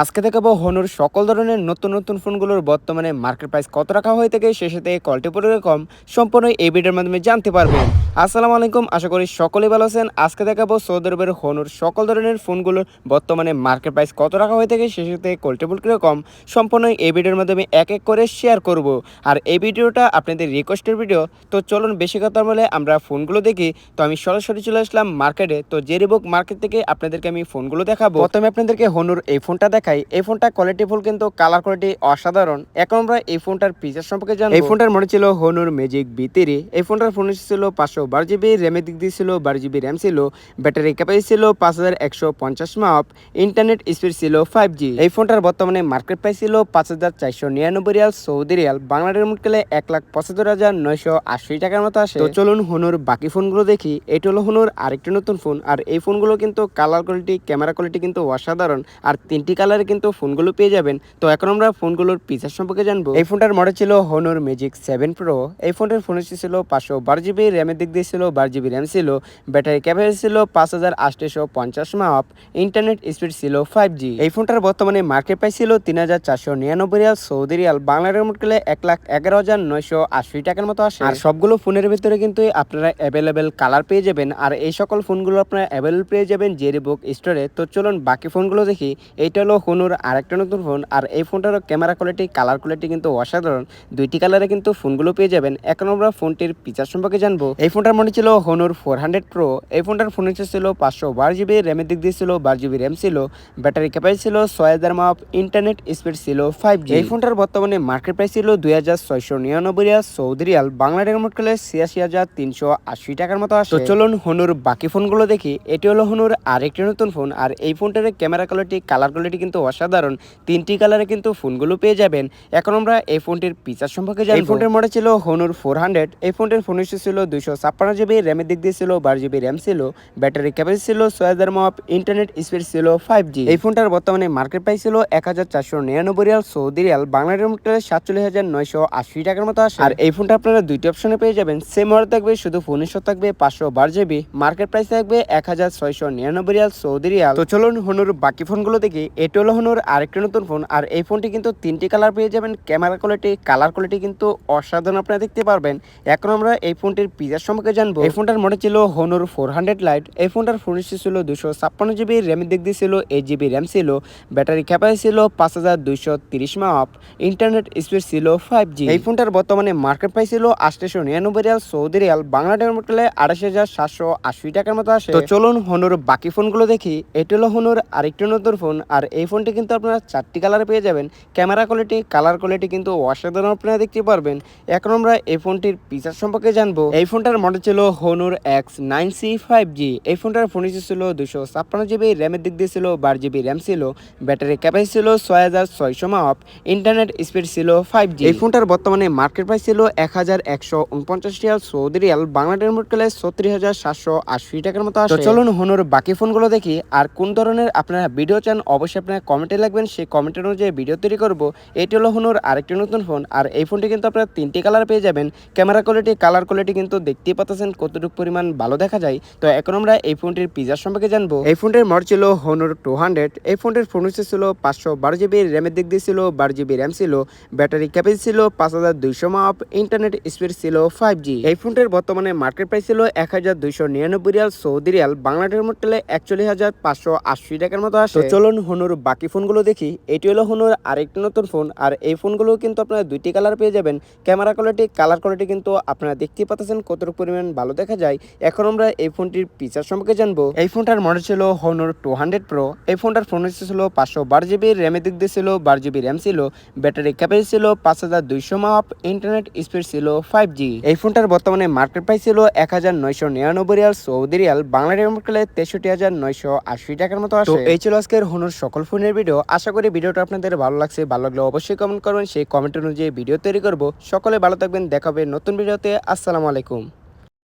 আজকে দেখাবো হনুর সকল ধরনের নতুন নতুন ফোনগুলোর বর্তমানে মার্কেট প্রাইস কত রাখা হয়ে থাকে সে সাথে পরিমাণে কম সম্পূর্ণ এই ভিডিওর মাধ্যমে জানতে পারবেন। আসসালামু আলাইকুম, আশা করি সকলেই ভালো আছেন। আজকে দেখাবো সৌদি আরবের হনুর সকল ধরনের ফোনগুলোর বর্তমানে মার্কেট প্রাইস কত রাখা হয়ে থাকে সে সাথে পরিমাণে কম সম্পূর্ণ এই ভিডিওর মাধ্যমে এক এক করে শেয়ার করব। আর এই ভিডিওটা আপনাদের রিকোয়েস্টের ভিডিও তো চলুন বেশি কথা বলে আমরা ফোনগুলো দেখি। তো আমি সরাসরি চলে আসলাম মার্কেটে তো জেরিবুক মার্কেট থেকে আপনাদেরকে আমি ফোনগুলো দেখাবো। প্রথমে আপনাদেরকে হনুর এই ফোনটা দেখাই এই ফোনটা কোয়ালিটি ফুল কিন্তু কালার কোয়ালিটি অসাধারণ। এখন আমরা এই ফোনটার ফিচার সম্পর্কে জানব। এই ফোনটার মনে ছিল হনুর ম্যাজিক বিতিরি এই ফোনটার ফোন ছিল পাঁচশো বারো জিবি র্যামের দিক দিয়ে ছিল বারো জিবি র্যাম ছিল ব্যাটারি ক্যাপাসিটি ছিল পাঁচ হাজার একশো পঞ্চাশ মাপ ইন্টারনেট স্পিড ছিল ফাইভ জি এই ফোনটার বর্তমানে মার্কেট প্রাইস ছিল পাঁচ হাজার চারশো নিরানব্বই রিয়াল সৌদি রিয়াল। বাংলাদেশের মোট গেলে এক লাখ পঁচাত্তর হাজার নয়শো আশি টাকার মতো আসে। তো চলুন হনুর বাকি ফোনগুলো দেখি। এটা হলো হনুর আরেকটি নতুন ফোন আর এই ফোনগুলো কিন্তু কালার কোয়ালিটি ক্যামেরা কোয়ালিটি কিন্তু অসাধারণ। আর তিনটি কালারে কিন্তু ফোনগুলো পেয়ে যাবেন। তো এখন আমরা ফোনগুলোর পিচার সম্পর্কে জানব। এই ফোনটার মডেল ছিল হনুর ম্যাজিক সেভেন প্রো এই ফোনটার ফোন ছিল পাঁচশো বারো জিবি র্যামের দিক দিয়ে ছিল, বারো জিবি র্যাম ছিল। ব্যাটারি ক্যাপাসিটি ছিল পাঁচ হাজার আটশো পঞ্চাশ মাপ ইন্টারনেট স্পিড ছিল ফাইভ জি এই ফোনটার বর্তমানে মার্কেট প্রাইস ছিল তিন হাজার চারশো নিরানব্বই রিয়াল সৌদি রিয়াল। বাংলার মোট গেলে এক লাখ এগারো হাজার নয়শো আশি টাকার মতো আসে। আর সবগুলো ফোনের ভিতরে কিন্তু আপনারা অ্যাভেলেবেল কালার পেয়ে যাবেন। আর এই সকল ফোনগুলো আপনারা অ্যাভেলেবল পেয়ে যাবেন জেরি বুক স্টোরে তো চলুন বাকি ফোনগুলো দেখি। এইটা হলো হনুর আরেকটা নতুন ফোন, আর এই ফোনটারও ক্যামেরা কোয়ালিটি কালার কোয়ালিটি কিন্তু অসাধারণ। দুইটি কালারে কিন্তু ফোনগুলো পেয়ে যাবেন। এখন আমরা ফোনটির ফিচার সম্পর্কে জানব। এই ফোনটার মনে ছিল হনুর ফোর হান্ড্রেড প্রো এই ফোনটার ফোন ছিল পাঁচশো বারো জিবি র্যামের দিক দিয়ে ছিল, বারো জিবি র্যাম ছিল। ব্যাটারি ক্যাপাসিটি ছিল ছয় হাজার মাপ ইন্টারনেট স্পিড ছিল ফাইভ জি এই ফোনটার বর্তমানে মার্কেট প্রাইস ছিল দুই হাজার ছয়শো নিরানব্বই রিয়াল সৌদি রিয়াল। বাংলাদেশের মোট গেলে ছিয়াশি হাজার তিনশো আশি টাকার মতো আসে। চলুন হনুর বাকি ফোনগুলো দেখি। এটি হলো হনুর আরেকটি নতুন ফোন আর এই ফোনটার ক্যামেরা কোয়ালিটি কালার কোয়ালিটি কিন্তু অসাধারণ। তিনটি কালারে কিন্তু ফোনগুলো পেয়ে যাবেন। এখন আমরা এই ফোনটির পিচার সম্পর্কে জানি এই ফোনটির মডেল ছিল হনুর ফোর হান্ড্রেড এই ফোনটির ফোন ছিল দুইশো ছাপ্পান্ন জিবি র্যামের দিক দিয়ে ছিল বারো জিবি র্যাম ছিল ব্যাটারি ক্যাপাসিটি ছিল ছয় হাজার মাপ ইন্টারনেট স্পিড ছিল ফাইভ জি এই ফোনটার বর্তমানে মার্কেট প্রাইস ছিল এক হাজার চারশো নিরানব্বই রিয়াল সৌদি রিয়াল বাংলাদেশের মধ্যে সাতচল্লিশ হাজার নয়শো আশি টাকার মতো আসে। আর এই ফোনটা আপনারা দুইটি অপশনে পেয়ে যাবেন। সেম মডেল থাকবে শুধু ফোনের সাথে থাকবে পাঁচশো বারো জিবি মার্কেট প্রাইস থাকবে এক হাজার ছয়শো নিরানব্বই রিয়াল সৌদি রিয়াল। তো চলুন হনুর বাকি ফোনগুলো দেখি। এটি হলো হনুর আরেকটি নতুন ফোন আর এই ফোনটি কিন্তু তিনটি কালার পেয়ে যাবেন। ক্যামেরা কোয়ালিটি কালার কোয়ালিটি কিন্তু অসাধারণ আপনারা দেখতে পারবেন। এখন আমরা এই ফোনটির পিজার সম্পর্কে জানব। এই ফোনটার মডেল ছিল হনুর ফোর হান্ড্রেড লাইট এই ফোনটার ফোন ছিল দুশো ছাপ্পান্ন জিবি র্যামের দিক দিয়ে ছিল এইট জিবি র্যাম ছিল ব্যাটারি ক্যাপাসিটি ছিল পাঁচ হাজার দুইশো তিরিশ মাপ ইন্টারনেট স্পিড ছিল ফাইভ জি এই ফোনটার বর্তমানে মার্কেট প্রাইস ছিল আটশো নিরানব্বই রিয়াল সৌদি রিয়াল বাংলাদেশের মধ্যে আড়াইশ হাজার সাতশো আশি টাকার মতো আসে। তো চলুন হনুর বাকি ফোনগুলো দেখি। এটি হলো হনুর আরেকটি নতুন ফোন আর এই ফোনটি কিন্তু আপনারা চারটি কালারে পেয়ে যাবেন। ক্যামেরা কোয়ালিটি কালার কোয়ালিটি কিন্তু অসাধারণ আপনারা দেখতে পারবেন। এখন আমরা এই ফোনটির পিচার সম্পর্কে জানব। এই ফোনটার মডেল ছিল Honor X nine C five G এই ফোনটার ফোন ছিল দুশো ছাপ্পান্ন জিবি র্যামের দিক দিয়ে ছিল বারো জিবি র্যাম ছিল। ব্যাটারি ক্যাপাসিটি ছিল ছয় হাজার ছয়শো মাপ ইন্টারনেট স্পিড ছিল ফাইভ জি এই ফোনটার বর্তমানে মার্কেট প্রাইস ছিল এক হাজার একশো উনপঞ্চাশ রিয়াল সৌদি রিয়াল বাংলাদেশের মোট গেলে ছত্রিশ হাজার সাতশো আশি টাকার মতো চলুন হনুর বাকি ফোনগুলো দেখি। আর কোন ধরনের আপনারা ভিডিও চান, অবশ্যই আপনারা কমেন্টে লাগবেন সেই কমেন্টের অনুযায়ী ভিডিও তৈরি করব। এটি হলো হনুর আরেকটি নতুন ফোন আর এই ফোনটি কিন্তু আপনারা তিনটি কালার পেয়ে যাবেন। ক্যামেরা কোয়ালিটি কালার কোয়ালিটি কিন্তু দেখতেই পাচ্ছেন কতটুকু পরিমাণ ভালো দেখা যায়। তো এখন আমরা এই ফোনটির পিজার সম্পর্কে জানব। এই ফোনটির মড ছিল হনুর টু হান্ড্রেড এই ফোনটির ফোন ছিল পাঁচশো বারো জিবি র্যামের দিক দিয়ে ছিল, বারো জিবি র্যাম ছিল, ব্যাটারি ক্যাপাসিটি ছিল পাঁচ হাজার দুইশো মাপ ইন্টারনেট স্পিড ছিল ফাইভ জি এই ফোনটির বর্তমানে মার্কেট প্রাইস ছিল এক হাজার দুইশো নিরানব্বই রিয়াল সৌদি রিয়াল, বাংলাদেশের মধ্যে একচল্লিশ হাজার পাঁচশো আশি টাকার মতো আসে। চলুন হনুর বাকি ফোনগুলো দেখি এটি হলো হনুর আরেকটি নতুন ফোন আর এই ফোনগুলো কিন্তু আপনারা দুইটি কালার পেয়ে যাবেন। ক্যামেরা কোয়ালিটি কালার কোয়ালিটি কিন্তু আপনারা দেখতেই পাচ্ছেন কতটুকু পরিমাণ ভালো দেখা যায়। এখন আমরা এই ফোনটির পিচার সম্পর্কে জানব। এই ফোনটার মডেল ছিল হনুর টু হান্ড্রেড প্রো এই ফোনটার ফোন ছিল পাঁচশো বারো জিবি র্যামের দিক দিয়ে ছিল বারো জিবি র্যাম ছিল ব্যাটারি ক্যাপাসিটি ছিল পাঁচ হাজার দুইশো মাপ ইন্টারনেট স্পিড ছিল ফাইভ জি এই ফোনটার বর্তমানে মার্কেট প্রাইস ছিল এক হাজার নয়শো নিরানব্বই রিয়াল সৌদি রিয়াল বাংলাদেশের মধ্যে তেষট্টি হাজার নয়শো আশি টাকার মতো আসে। তো এই ছিল আজকের হনুর সকল ফোনের ভিডিও। আশা করি ভিডিওটা আপনাদের ভালো লাগছে, ভালো লাগলে অবশ্যই কমেন্ট করবেন। সেই কমেন্ট অনুযায়ী ভিডিও তৈরি করব। সকলে ভালো থাকবেন, দেখাবে নতুন ভিডিওতে আসসালামু আলাইকুম।